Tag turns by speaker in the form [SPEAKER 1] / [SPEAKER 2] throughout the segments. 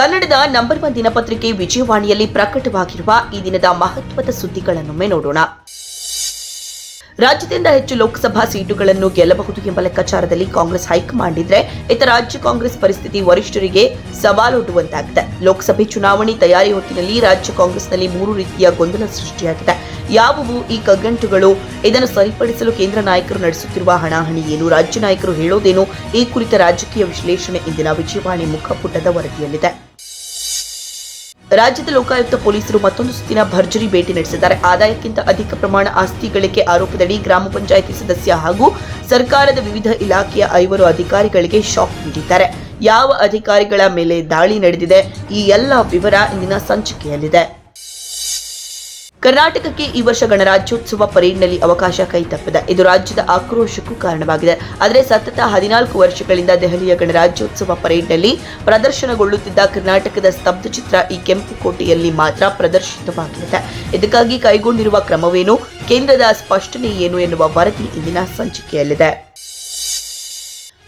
[SPEAKER 1] ಕನ್ನಡದ number one ದಿನಪತ್ರಿಕೆ ವಿಜಯವಾಣಿಯಲ್ಲಿ ಪ್ರಕಟವಾಗಿರುವ ಈ ದಿನದ ಮಹತ್ವದ ಸುದ್ದಿಗಳನ್ನೊಮ್ಮೆ ನೋಡೋಣ. ರಾಜ್ಯದಿಂದ ಹೆಚ್ಚು ಲೋಕಸಭಾ ಸೀಟುಗಳನ್ನು ಗೆಲ್ಲಬಹುದು ಎಂಬ ಲೆಕ್ಕಾಚಾರದಲ್ಲಿ ಕಾಂಗ್ರೆಸ್ ಹೈಕಮಾಂಡ್ ಇದ್ರೆ ಇತರ ರಾಜ್ಯ ಕಾಂಗ್ರೆಸ್ ಪರಿಸ್ಥಿತಿ ವರಿಷ್ಠರಿಗೆ ಸವಾಲೊಡ್ಡುವಂತಾಗಿದೆ. ಲೋಕಸಭೆ ಚುನಾವಣೆ ತಯಾರಿ ಹೊತ್ತಿನಲ್ಲಿ ರಾಜ್ಯ ಕಾಂಗ್ರೆಸ್ನಲ್ಲಿ ಮೂರು ರೀತಿಯ ಗೊಂದಲ ಸೃಷ್ಟಿಯಾಗಿದೆ. ಯಾವುವು ಈ ಕಗ್ಗಂಟುಗಳು? ಇದನ್ನು ಸರಿಪಡಿಸಲು ಕೇಂದ್ರ ನಾಯಕರು ನಡೆಸುತ್ತಿರುವ ಹಣಾಹಣಿ ಏನು? ರಾಜ್ಯ ನಾಯಕರು ಹೇಳೋದೇನು? ಈ ಕುರಿತ ರಾಜಕೀಯ ವಿಶ್ಲೇಷಣೆ ಇಂದಿನ ವಿಜಯವಾಣಿ ಮುಖಪುಟದ ವರದಿಯಲ್ಲಿದೆ. ರಾಜ್ಯದ ಲೋಕಾಯುಕ್ತ ಪೊಲೀಸರು ಮತ್ತೊಂದು ಸುತ್ತಿನ ಭರ್ಜರಿ ಭೇಟಿ ನಡೆಸಿದ್ದಾರೆ. ಆದಾಯಕ್ಕಿಂತ ಅಧಿಕ ಪ್ರಮಾಣ ಆಸ್ತಿ ಗಳಿಕೆ ಆರೋಪದಡಿ ಗ್ರಾಮ ಪಂಚಾಯಿತಿ ಸದಸ್ಯ ಹಾಗೂ ಸರ್ಕಾರದ ವಿವಿಧ ಇಲಾಖೆಯ ಐವರು ಅಧಿಕಾರಿಗಳಿಗೆ ಶಾಕ್ ನೀಡಿದ್ದಾರೆ. ಯಾವ ಅಧಿಕಾರಿಗಳ ಮೇಲೆ ದಾಳಿ ನಡೆದಿದೆ? ಈ ಎಲ್ಲ ವಿವರ ಇಂದಿನ ಸಂಚಿಕೆಯಲ್ಲಿದೆ. ಕರ್ನಾಟಕಕ್ಕೆ ಈ ವರ್ಷ ಗಣರಾಜ್ಯೋತ್ಸವ ಪರೇಡ್ನಲ್ಲಿ ಅವಕಾಶ ಕೈ ತಪ್ಪಿದೆ ಇದು ರಾಜ್ಯದ ಆಕ್ರೋಶಕ್ಕೂ ಕಾರಣವಾಗಿದೆ. ಆದರೆ ಸತತ ಹದಿನಾಲ್ಕು ವರ್ಷಗಳಿಂದ ದೆಹಲಿಯ ಗಣರಾಜ್ಯೋತ್ಸವ ಪರೇಡ್ನಲ್ಲಿ ಪ್ರದರ್ಶನಗೊಳ್ಳುತ್ತಿದ್ದ ಕರ್ನಾಟಕದ ಸ್ತಬ್ಧಚಿತ್ರ ಈ ಕೆಂಪು ಕೋಟೆಯಲ್ಲಿ ಮಾತ್ರ ಪ್ರದರ್ಶಿತವಾಗಲಿದೆ ಇದಕ್ಕಾಗಿ ಕೈಗೊಂಡಿರುವ ಕ್ರಮವೇನು? ಕೇಂದ್ರದ ಸ್ಪಷ್ಟನೆ ಏನು ಎನ್ನುವ ವರದಿ ಇಂದಿನ ಸಂಚಿಕೆಯಲ್ಲಿದೆ.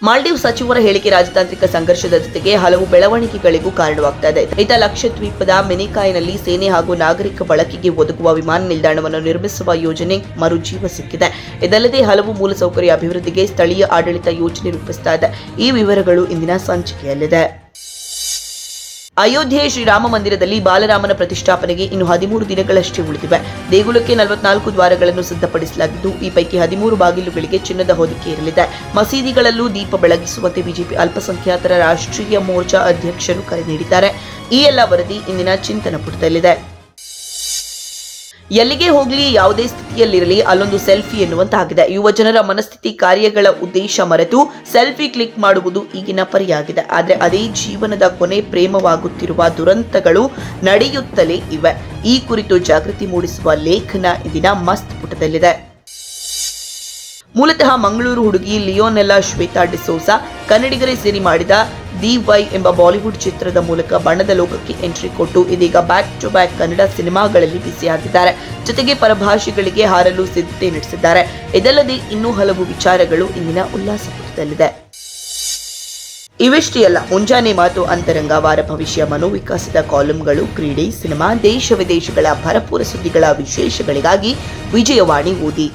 [SPEAKER 1] ಮಾಲ್ಡೀವ್ ಸಚಿವರ ಹೇಳಿಕೆ ರಾಜತಾಂತ್ರಿಕ ಸಂಘರ್ಷದ ಜೊತೆಗೆ ಹಲವು ಬೆಳವಣಿಗೆಗಳಿಗೂ ಕಾರಣವಾಗ್ತಾ ಇದೆ. ಇತ ಲಕ್ಷದ್ವೀಪದ ಮೆನಿಕಾಯ್ನಲ್ಲಿ ಸೇನೆ ಹಾಗೂ ನಾಗರಿಕ ಬಳಕೆಗೆ ಒದಗುವ ವಿಮಾನ ನಿಲ್ದಾಣವನ್ನು ನಿರ್ಮಿಸುವ ಯೋಜನೆ ಮರುಜೀವ ಸಿಕ್ಕಿದೆ. ಇದಲ್ಲದೆ ಹಲವು ಮೂಲಸೌಕರ್ಯ ಅಭಿವೃದ್ಧಿಗೆ ಸ್ಥಳೀಯ ಆಡಳಿತ ಯೋಜನೆ ರೂಪಿಸ್ತಾ ಇದೆ. ಈ ವಿವರಗಳು ಇಂದಿನ ಸಂಚಿಕೆಯಲ್ಲಿದೆ. ಅಯೋಧ್ಯೆ ಶ್ರೀರಾಮ ಮಂದಿರದಲ್ಲಿ ಬಾಲರಾಮನ ಪ್ರತಿಷ್ಠಾಪನೆಗೆ ಇನ್ನು ಹದಿಮೂರು ದಿನಗಳಷ್ಟೇ ಉಳಿದಿವೆ. ದೇಗುಲಕ್ಕೆ ನಲವತ್ನಾಲ್ಕು ದ್ವಾರಗಳನ್ನು ಸಿದ್ಧಪಡಿಸಲಾಗಿದ್ದು, ಈ ಪೈಕಿ ಹದಿಮೂರು ಬಾಗಿಲುಗಳಿಗೆ ಚಿನ್ನದ ಹೊದಿಕೆ ಇರಲಿದೆ. ಮಸೀದಿಗಳಲ್ಲೂ ದೀಪ ಬೆಳಗಿಸುವಂತೆ ಬಿಜೆಪಿ ಅಲ್ಪಸಂಖ್ಯಾತರ ರಾಷ್ಟ್ರೀಯ ಮೋರ್ಚಾ ಅಧ್ಯಕ್ಷರು ಕರೆ ನೀಡಿದ್ದಾರೆ. ಈ ಎಲ್ಲ ವರದಿ ಇಂದಿನ ಚಿಂತನ ಪುಟದಲ್ಲಿದೆ. ಎಲ್ಲಿಗೆ ಹೋಗಲಿ, ಯಾವುದೇ ಸ್ಥಿತಿಯಲ್ಲಿರಲಿ, ಅಲ್ಲೊಂದು ಸೆಲ್ಫಿ ಎನ್ನುವಂತಾಗಿದೆ. ಯುವ ಜನರ ಮನಸ್ಥಿತಿ ಕಾರ್ಯಗಳ ಉದ್ದೇಶ ಮರೆತು ಸೆಲ್ಫಿ ಕ್ಲಿಕ್ ಮಾಡುವುದು ಈಗಿನ ಪರಿಯಾಗಿದೆ. ಆದರೆ ಅದೇ ಜೀವನದ ಕೊನೆ ಪ್ರೇಮವಾಗುತ್ತಿರುವ ದುರಂತಗಳು ನಡೆಯುತ್ತಲೇ ಇವೆ. ಈ ಕುರಿತು ಜಾಗೃತಿ ಮೂಡಿಸುವ ಲೇಖನ ಇಂದಿನ ಮಸ್ತ್ ಪುಟದಲ್ಲಿದೆ. ಮೂಲತಃ ಮಂಗಳೂರು ಹುಡುಗಿ ಲಿಯೋನೆಲ್ಲಾ ಶ್ವೇತಾ ಡಿಸೋಸಾ ಕನ್ನಡಿಗರೇ ಸೇರಿ ಮಾಡಿದ ದಿ ವೈ ಎಂಬ ಬಾಲಿವುಡ್ ಚಿತ್ರದ ಮೂಲಕ ಬಣ್ಣದ ಲೋಕಕ್ಕೆ ಎಂಟ್ರಿ ಕೊಟ್ಟು ಇದೀಗ ಬ್ಯಾಕ್ ಟು ಬ್ಯಾಕ್ ಕನ್ನಡ ಸಿನಿಮಾಗಳಲ್ಲಿ ಬಿಸಿಯಾಗಿದ್ದಾರೆ ಜೊತೆಗೆ ಪರಭಾಷೆಗಳಿಗೆ ಹಾರಲು ಸಿದ್ಧತೆ ನಡೆಸಿದ್ದಾರೆ. ಇದಲ್ಲದೆ ಇನ್ನೂ ಹಲವು ವಿಚಾರಗಳು ಇಂದಿನ ಉಲ್ಲಾಸ ಪುಟದಲ್ಲಿದೆ ಇವಿಷ್ಟೇ ಅಲ್ಲ, ಮುಂಜಾನೆ ಮಾತು ಅಂತರಂಗ ವಾರ ಭವಿಷ್ಯ ಮನೋವಿಕಾಸದ ಕಾಲಂಗಳು, ಕ್ರೀಡೆ, ಸಿನಿಮಾ, ದೇಶ ವಿದೇಶಗಳ ಭರಪೂರ ಸುದ್ದಿಗಳ ವಿಶೇಷಗಳಿಗಾಗಿ ವಿಜಯವಾಣಿ ಓದಿ.